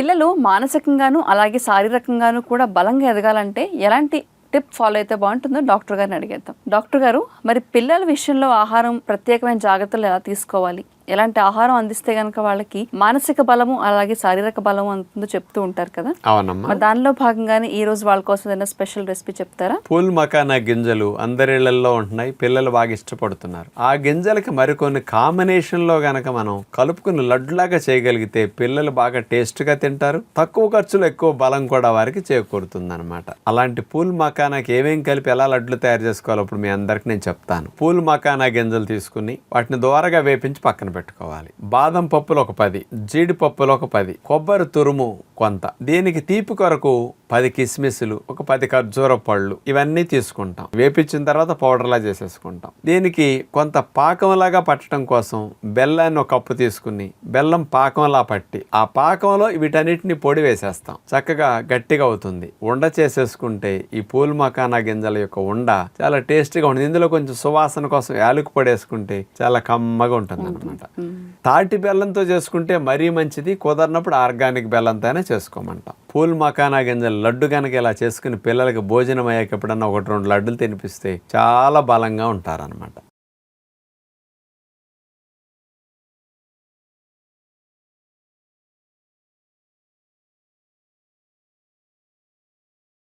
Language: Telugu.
పిల్లలు మానసికంగాను అలాగే శారీరకంగాను కూడా బలంగా ఎదగాలంటే ఎలాంటి టిప్ ఫాలో అయితే బాగుంటుందో డాక్టర్ గారిని అడిగేద్దాం. డాక్టర్ గారు మరి పిల్లల విషయంలో ఆహారం ప్రత్యేకమైన జాగ్రత్తలు ఎలా తీసుకోవాలి? ఎలాంటి ఆహారం అందిస్తే గనక వాళ్ళకి మానసిక బలము అలాగే శారీరక బలము అంతుందో చెప్తూ ఉంటారు కదా? అవునమ్మా. దానిలో భాగంగానే ఈ రోజు వాళ్ళ కోసం ఏదైనా స్పెషల్ రెసిపీ చెప్తారా? పూల్ మకానా గింజలు అందరిళ్ళలో ఉంటున్నాయి పిల్లలు బాగా ఇష్టపడుతున్నారు. ఆ గింజలకి మరికొన్ని కాంబినేషన్లో గనక మనం కలుపుకుని లడ్డులాగా చేయగలిగితే పిల్లలు బాగా టేస్ట్గా తింటారు తక్కువ ఖర్చులో ఎక్కువ బలం కూడా వారికి చేకూరుతుంది అనమాట అలాంటి పూల్ మకానాకి ఏమేం కలిపి ఎలా లడ్లు తయారు చేసుకోవాలో ఇప్పుడు మీ అందరికి నేను చెప్తాను. పూల్ మకానా గింజలు తీసుకుని వాటిని దూరగా వేపించి పక్కన పెట్టుకోవాలి. బాదం పప్పులు ఒక పది జీడిపప్పులు ఒక పది కొబ్బరి తురుము కొంత. దీనికి తీపి కొరకు పది కిస్మిస్లు ఒక పది ఖర్జూర పళ్ళు ఇవన్నీ తీసుకుంటాం. వేపించిన తర్వాత పౌడర్లా చేసేసుకుంటాం. దీనికి కొంత పాకంలాగా పట్టడం కోసం బెల్లాన్ని ఒక కప్పు తీసుకుని బెల్లం పాకంలా పట్టి ఆ పాకంలో వీటన్నిటిని పొడి వేసేస్తాం. చక్కగా గట్టిగా అవుతుంది. ఉండ చేసేసుకుంటే ఈ పూల్ మకానా గింజల యొక్క ఉండ చాలా టేస్టీగా ఉంటుంది. ఇందులో కొంచెం సువాసన కోసం యాలకు పొడేసుకుంటే చాలా కమ్మగా ఉంటుంది అనమాట తాటి బెల్లంతో చేసుకుంటే మరీ మంచిది కుదరినప్పుడు ఆర్గానిక్ బెల్లంతోనే చేసుకోమంటాం. పూల్ మకానా గింజలు లడ్డు కనుక ఇలా చేసుకుని పిల్లలకి భోజనం అయ్యాక ఎప్పుడన్నా ఒకటి రెండు లడ్డులు తినిపిస్తే చాలా బలంగా ఉంటారనమాట